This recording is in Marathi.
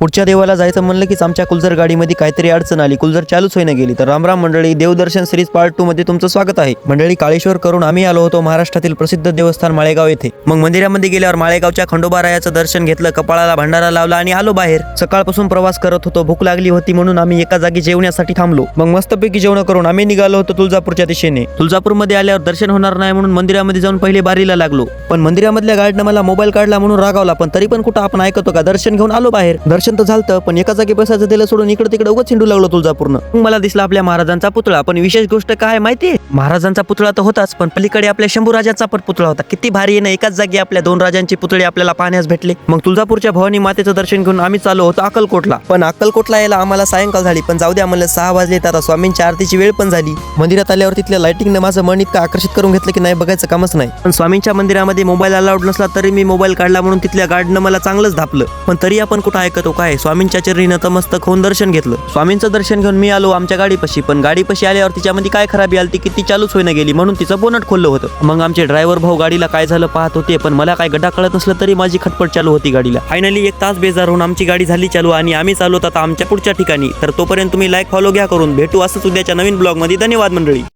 पुढच्या देवाला जायचं म्हणलं कीच आमच्या कुलजर गाडीमध्ये काहीतरी अडचण आली. कुलजर चालूच होईना गेली. तर रामराम मंडळी देवदर्शन सिरीज पार्ट टू मध्ये तुमचं स्वागत आहे. मंडळी काळेश्वर करून आम्ही आलो होतो महाराष्ट्रातील प्रसिद्ध देवस्थान माळेगाव येथे. मग मंदिरामध्ये गेल्यावर माळेगावच्या खंडोबारायाचं दर्शन घेतलं कपाळाला भंडारा लावला आणि आलो बाहेर. सकाळपासून प्रवास करत होतो भूक लागली होती म्हणून आम्ही एका जागी जेवण्यासाठी थांबलो. मग मस्तपैकी जेवण करून आम्ही निघालो होतो तुळजापूरच्या दिशेने. तुळजापूरमध्ये आल्यावर दर्शन होणार नाही म्हणून मंदिरामध्ये जाऊन पहिले बारीला लागलो. पण मंदिरामधल्या गार्डनं मला मोबाईल काढला म्हणून रागावला पण तरी पण कुठं आपण ऐकतो का? दर्शन घेऊन आलो बाहेर. दर्शन तर झालं पण एका जागी बसायचं दिलं सोडून इकडे तिकडे उगाच हिंडू लागलो तुळजापूरनं. मग मला दिसला आपल्या महाराजांचा पुतळा पण विशेष गोष्ट काय माहितीये महाराजांचा पुतळा तर होताच पण पलीकडे आपल्या शंभू राजाचा पण पुतळा होता. किती भारी आहे ना एकाच जागी आपल्या दोन राजांचे पुतळे आपल्याला पाहण्यास भेटले. मग तुळजापूरच्या भवानी मातेचं दर्शन घेऊन आम्ही चालू होतो अक्कलकोटला. पण अक्कलकोटला यायला आम्हाला सायंकाळ झाली पण जाऊ द्या म्हणलं सहा वाजले तर आता स्वामींच्या आरतीची वेळ पण झाली. मंदिरात आल्यावर तिथल्या लाइटिंगनं माझं मन इतकं आकर्षित करून घेतलं की नाही बघायचं कामच नाही. पण स्वामींच्या मंदिरामध्ये मोबाईल अलाउड नसला तरी मी मोबाईल काढला म्हणून तिथल्या गार्डनं मला चांगलंच धापलं. पण तरी आपण कुठं ऐकतो काय स्वामींच्या चरणी नतमस्तक होऊन दर्शन घेतलं. स्वामींचं दर्शन घेऊन मी आलो आमच्या गाडीपाशी. पण गाडीपाशी आल्यावर तिच्यामध्ये काय खराबी आली ती किती चालूच होईना गेली. म्हणून तिचं बोनट खोललं होतं. मग आमचे ड्रायव्हर भाऊ गाडीला काय झालं पाहत होते पण मला काय गड्डा कळत नसलं तरी माझी खटपट चालू होती गाडीला. फायनली एक तास बेजार होऊन आमची गाडी झाली चालू आणि आम्ही चालू आता आमच्या पुढच्या ठिकाणी. तर तोपर्यंत तुम्ही लाईक फॉलो घ्या करून भेटू असंच उद्याच्या नवीन ब्लॉगमध्ये धन्यवाद मंडळी.